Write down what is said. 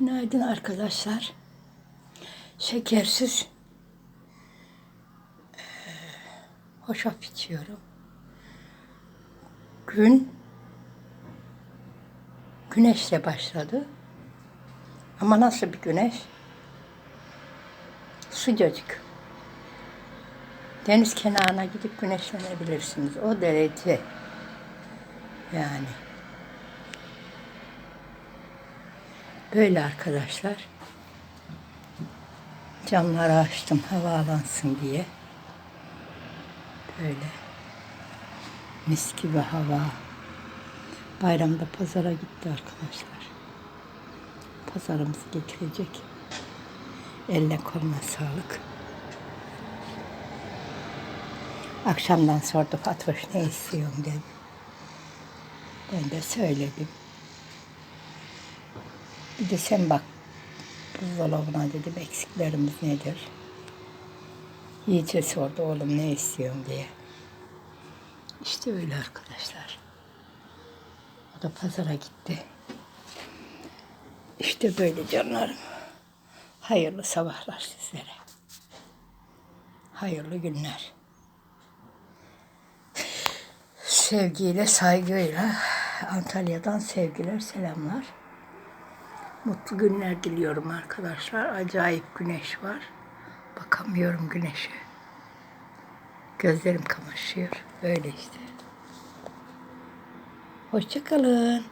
Günaydın arkadaşlar. Şekersiz eee, hoşaf içiyorum. Gün güneşle başladı. Ama nasıl bir güneş? Sıcacık. Deniz kenarına gidip güneşlenebilirsiniz. O derece. Yani. Böyle arkadaşlar. Camları açtım havalansın diye. Böyle. Mis gibi hava. Bayramda pazara gitti arkadaşlar. Pazarımızı getirecek. Eline koluna sağlık. Akşamdan sordu Fatoş ne istiyorsun dedi. Ben de söyledim. Bir de sen bak buzdolabına dedim eksiklerimiz nedir? Yiğit'e sordu oğlum ne istiyorsun diye. İşte öyle arkadaşlar. O da pazara gitti. İşte böyle canlarım. Hayırlı sabahlar sizlere. Hayırlı günler. Sevgiyle, saygıyla Antalya'dan sevgiler, selamlar. Mutlu günler diliyorum arkadaşlar. Acayip güneş var. Bakamıyorum güneşe. Gözlerim kamaşıyor. Böyle işte. Hoşçakalın.